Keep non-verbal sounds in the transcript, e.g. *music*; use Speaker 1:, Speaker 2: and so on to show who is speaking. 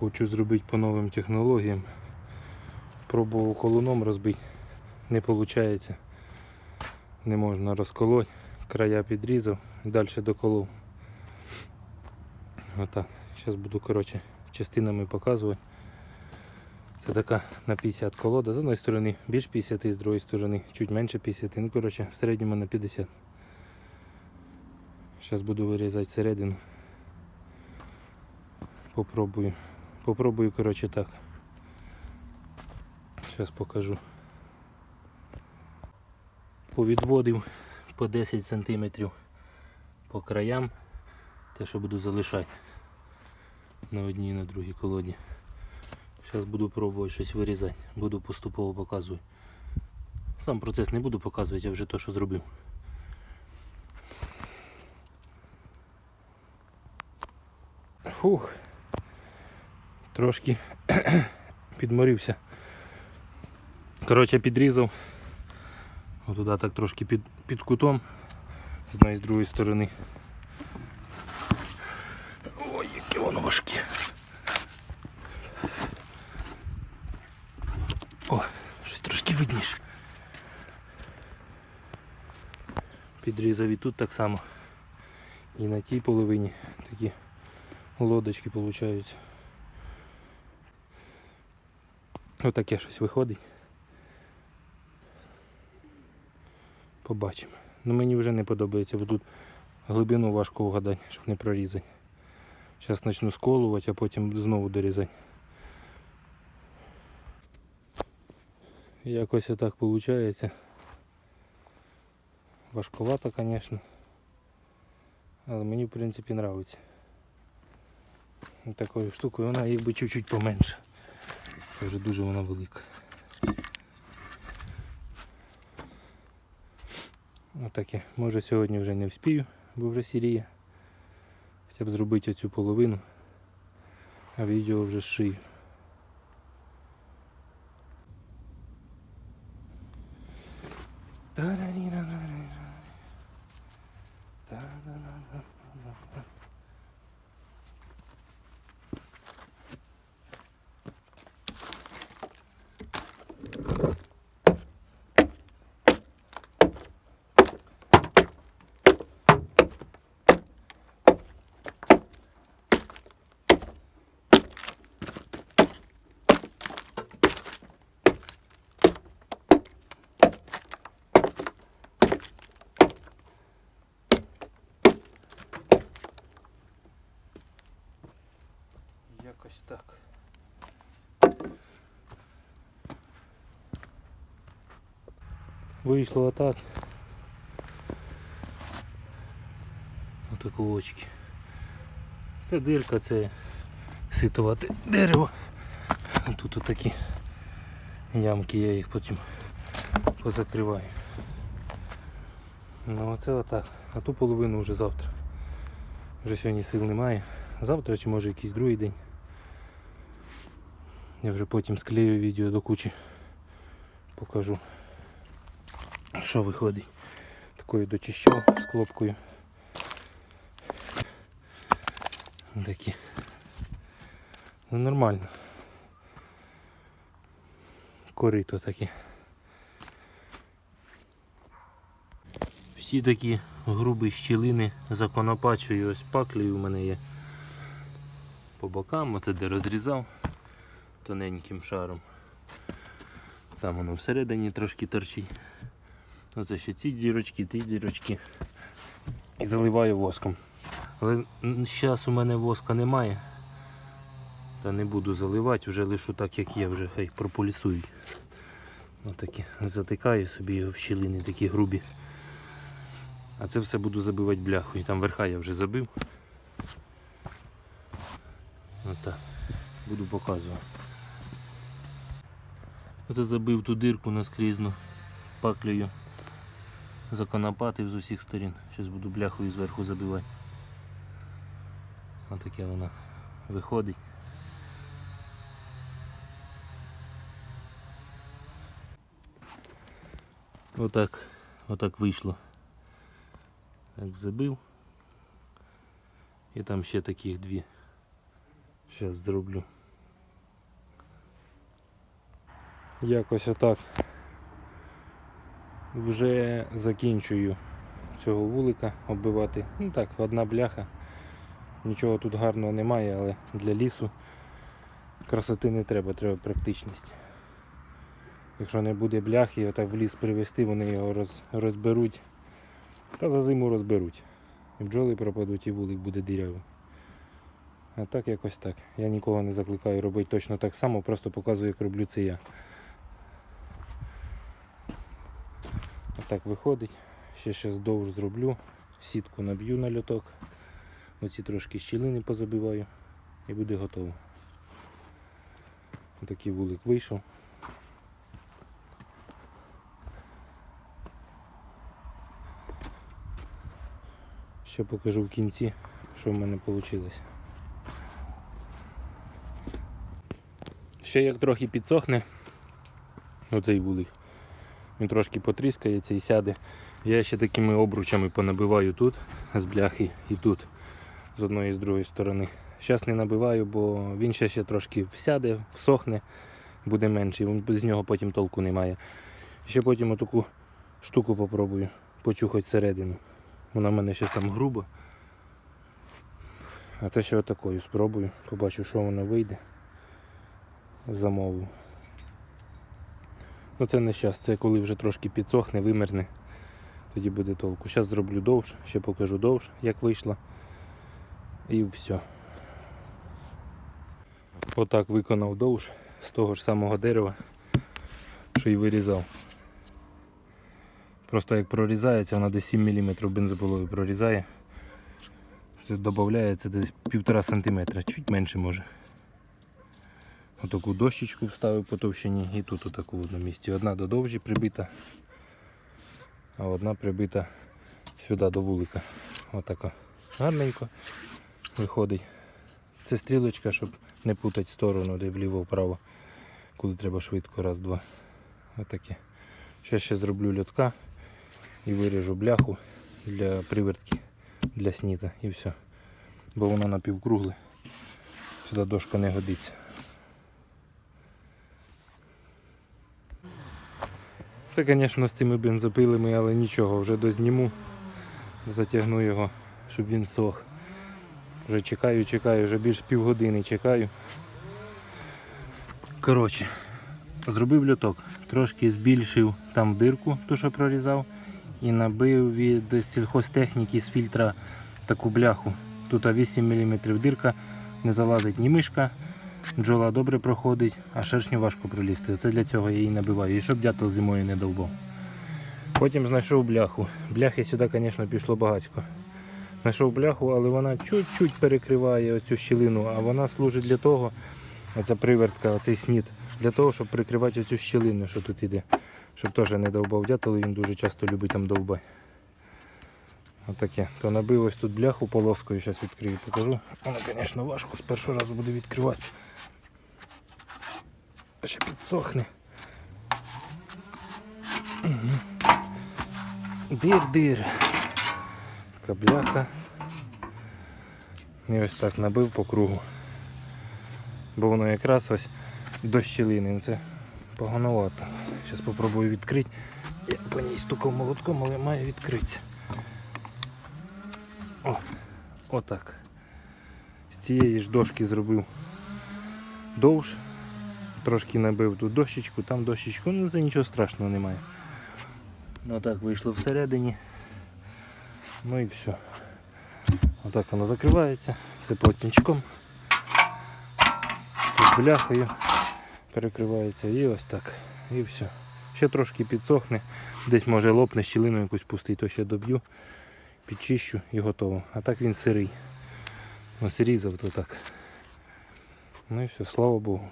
Speaker 1: Хочу зробити по новим технологіям. Пробував колуном розбити. Не виходить. Не можна розколоти. Края підрізав, далі доколов. Отак. Зараз буду коротше, частинами показувати. Це така на 50 колода. З одної сторони більш 50, з другої сторони чуть менше 50. Ну, коротше, в середньому на 50. Зараз буду вирізати середину. Попробую. Попробую, коротше, так. Зараз покажу. Повідводив по 10 см по краям. Те, що буду залишати на одній і на другій колоді. Зараз буду пробувати щось вирізати. Буду поступово показувати. Сам процес не буду показувати, а вже те, що зробив. Фух. Трошки *clears throat* підморився. Коротше, підрізав. Отуда так трошки під, під кутом. З одної з другої сторони. Ой, яке воно важке. О, щось трошки видніше. Підрізав і тут так само. І на тій половині такі лодочки получаються. Отаке щось виходить. Побачимо. Ну мені вже не подобається, бо тут глибину важко вгадати, щоб не прорізати. Зараз почну сколувати, а потім знову дорізати. Якось отак виходить. Важковато, звісно. Але мені в принципі подобається. Такою штукою вона якби чуть-чуть поменше. Це вже дуже вона велика. Отаке. Може сьогодні вже не вспію, бо вже сіріє. Хоча б зробити оцю половину, а відео вже шию. Якось так. Вийшло отак. Отаку очки. Це дирка, це ситувати дерево. Тут отакі ямки, я їх потім позакриваю. Ну оце отак. А ту половину вже завтра. Вже сьогодні сил немає. Завтра чи може якийсь другий день. Я вже потім склею відео до кучі. Покажу, що виходить. Такою дочищав з клопкою. Такі. Ну нормально. Корито такі. Всі такі грубі щілини законопачую, ось паклі у мене є по бокам, оце де розрізав тоненьким шаром. Там воно всередині трошки торчить. Оце ще ці дірочки, ті дірочки. І заливаю воском. Але зараз у мене воска немає. Та не буду заливати, вже лишу так як є, вже хай прополісують. Отакі. Затикаю собі його в щілини такі грубі. А це все буду забивати бляхою. Там верха я вже забив. Отак. Буду показувати. Оце забив ту дирку наскрізну паклею. Законопатив з усіх сторін. Зараз буду бляхою зверху забивати. Отаке вона виходить. Отак, отак вийшло. Так забив. І там ще таких дві. Зараз зроблю. Якось отак. Вже закінчую цього вулика оббивати. Ну так, одна бляха. Нічого тут гарного немає, але для лісу красоти не треба, треба практичність. Якщо не буде бляхи, отак в ліс привезти, вони його роз, розберуть. Та за зиму розберуть. І бджоли пропадуть, і вулик буде дірявий. А так якось так. Я нікого не закликаю робити точно так само, просто показую, як роблю це я. Отак виходить. Ще ще здовж зроблю. Сітку наб'ю на льоток. Оці трошки щілини позабиваю і буде готово. Отакий вулик вийшов. Ще покажу в кінці, що в мене вийшло. Ще як трохи підсохне оцей вулик. Він трошки потріскається і сяде. Я ще такими обручами понабиваю тут з бляхи і тут з одної і з другої сторони. Зараз не набиваю, бо він ще, ще трошки всяде, всохне, буде він- з нього потім толку немає. Ще потім отаку штуку попробую почухати всередину. Вона в мене ще там груба. А це ще отакою спробую. Побачу, що воно вийде. Замовлю. Ну це не зараз, це коли вже трошки підсохне, вимерзне, тоді буде толку. Зараз зроблю довше, ще покажу довше, як вийшло. І все. Отак виконав довж з того ж самого дерева, що й вирізав. Просто як прорізається, вона десь 7 мм бензопилою прорізає. Додається десь 1,5 см, чуть менше може. Отаку дощечку вставив по товщині і тут отаку в одному місці. Одна до довжі прибита, а одна прибита сюди до вулика. Отака. Гарненько виходить. Це стрілочка, щоб не путати сторону, де вліво-вправо, коли треба швидко, раз-два. Отаке. Зараз ще зроблю льотка і виріжу бляху для привертки, для сніта і все. Бо воно напівкругле. Сюди дошка не годиться. Це, звісно, з цими бензопилами, але нічого, вже дозніму, затягну його, щоб він сох. Вже чекаю, чекаю, вже більш півгодини чекаю. Коротше, зробив льоток, трошки збільшив там дирку, ту, що прорізав, і набив від сільхозтехніки з фільтра таку бляху. Тут 8 мм дирка, не залазить ні мишка, бджола добре проходить, а шершню важко пролізти. Це для цього я її набиваю. І щоб дятел зимою не довбав. Потім знайшов бляху. Бляхи сюди, звісно, пішло багатько. Знайшов бляху, але вона чуть-чуть перекриває оцю щілину, а вона служить для того, оця привертка, оцей снід, для того, щоб прикривати оцю щілину, що тут іде. Щоб теж не довбав дятел, він дуже часто любить там довбати. Отаке. То набив ось тут бляху полоскою, зараз відкрию, покажу. Воно, звісно, важко, з першого разу буде відкривати. Ще підсохне. Дир-дир. Така бляха. І ось так набив по кругу. Бо воно якраз ось до щілини. Це погановато. Зараз спробую відкрити. Я по ній стукав молотком, але має відкритися. О, отак. З цієї ж дошки зробив довж. Трошки набив тут дощечку, там дощечку, ну це нічого страшного немає. Отак вийшло всередині. Ну і все. Отак воно закривається, все плотничком. Бляхою перекривається і ось так. І все. Ще трошки підсохне, десь може лопне щілину якусь пустий, то ще доб'ю, підчищу і готово. А так він сирий. Ось різав то так. Ну і все, слава Богу.